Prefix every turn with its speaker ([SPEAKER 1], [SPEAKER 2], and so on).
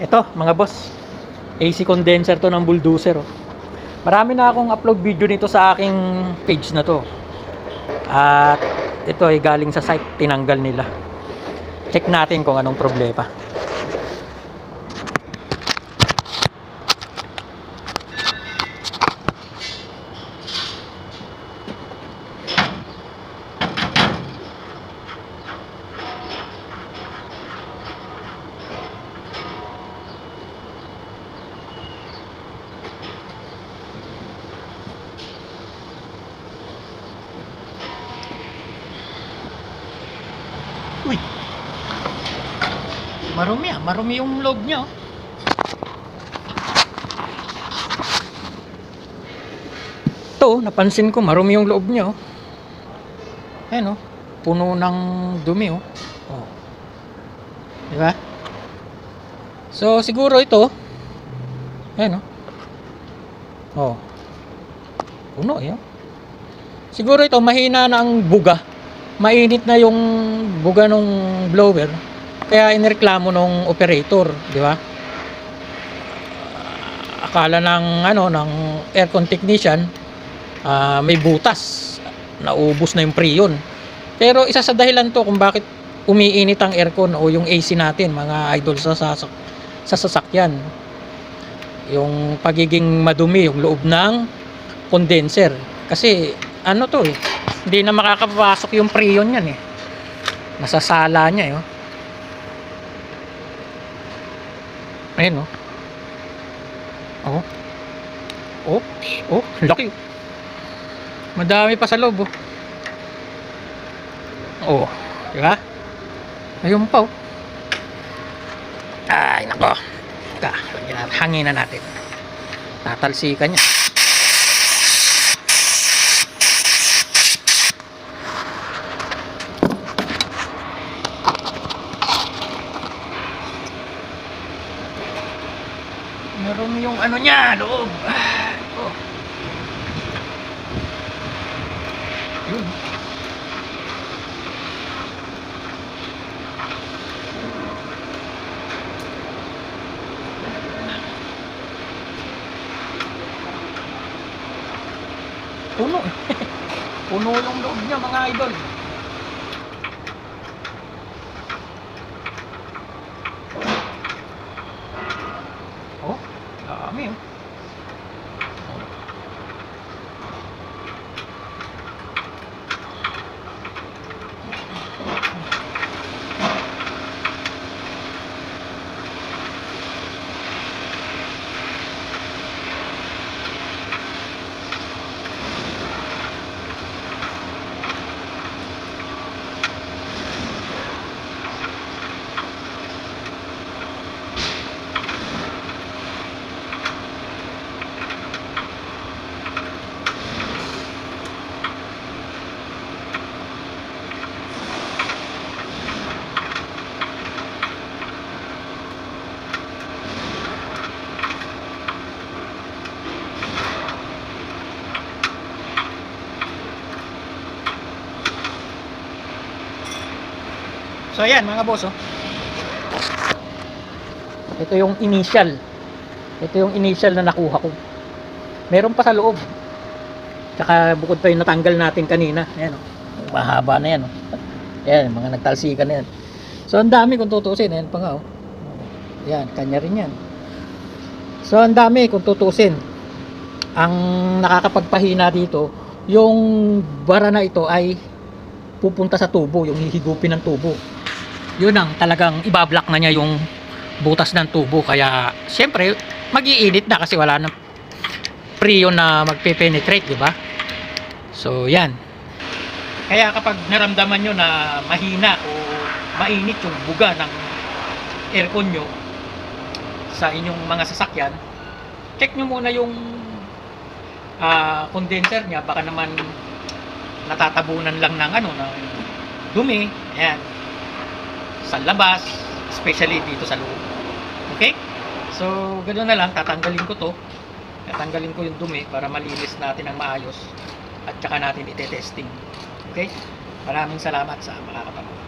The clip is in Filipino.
[SPEAKER 1] Ito, mga boss. AC condenser to ng bulldozer. Oh. Marami na akong upload video nito sa aking page na to. At ito ay galing sa site, tinanggal nila. Check natin kung anong problema. Uy! Marumi ah. Marumi yung loob niya. oh. Ito, napansin ko, marumi yung loob niya. Oh. Ayan oh. Puno ng dumi oh. oh. Di ba? So, siguro ito. Ayan oh. Oh. Puno yun. Siguro ito, mahina na ang buga mainit na yung buga nung blower kaya inireklamo nung operator di ba? Akala ng ano ng aircon technician ah, may butas naubos na yung preyon pero isa sa dahilan to kung bakit umiinit ang aircon o yung AC natin mga idol sa sasak sa sasakyan. Yung pagiging madumi yung loob ng condenser. Kasi ano to eh hindi na makakapasok yung preyon yan eh. Nasasala niya eh oh. ayun oh. Oh. Oops oh laki madami pa sa loob oh. Oh di ayun pa oh. Ay nako. Lagyan natin, hanginan natin. Tatalsikan niya Meron yung ano niya, loob. Oh. Yun. Puno. Puno yung loob niya mga idol. Oh, dami oh. So ayan mga boss oh. Ito yung initial. Ito yung initial na nakuha ko. Meron pa sa loob. Tsaka bukod pa yung natanggal natin kanina. Ayan oh. Mahaba na yan oh. Ayan, mga nagtalsikan na yan. So ang dami kung tutusin. Ayan pa nga oh. Ayan, kanya rin yan. So ang dami kung tutusin. Ang nakakapagpahina dito, yung bara na ito ay pupunta sa tubo, yung hihigupin ng tubo. Yun ang talagang ibablock na niya yung butas ng tubo. Kaya, syempre, magiinit na kasi wala nang priyo na magpe-penetrate, di ba? So, yan. Kaya kapag naramdaman nyo na mahina o mainit yung buga ng aircon nyo sa inyong mga sasakyan, check nyo muna yung ah, condenser niya. Baka naman natatabunan lang ng ano, ng dumi. Ayan sa labas, especially dito sa loob. Okay? So, ganoon na lang. Tatanggalin ko to. Tatanggalin ko yung dumi para malinis natin ang maayos at saka natin ite-testing. Okay? Maraming salamat sa mga kapanood.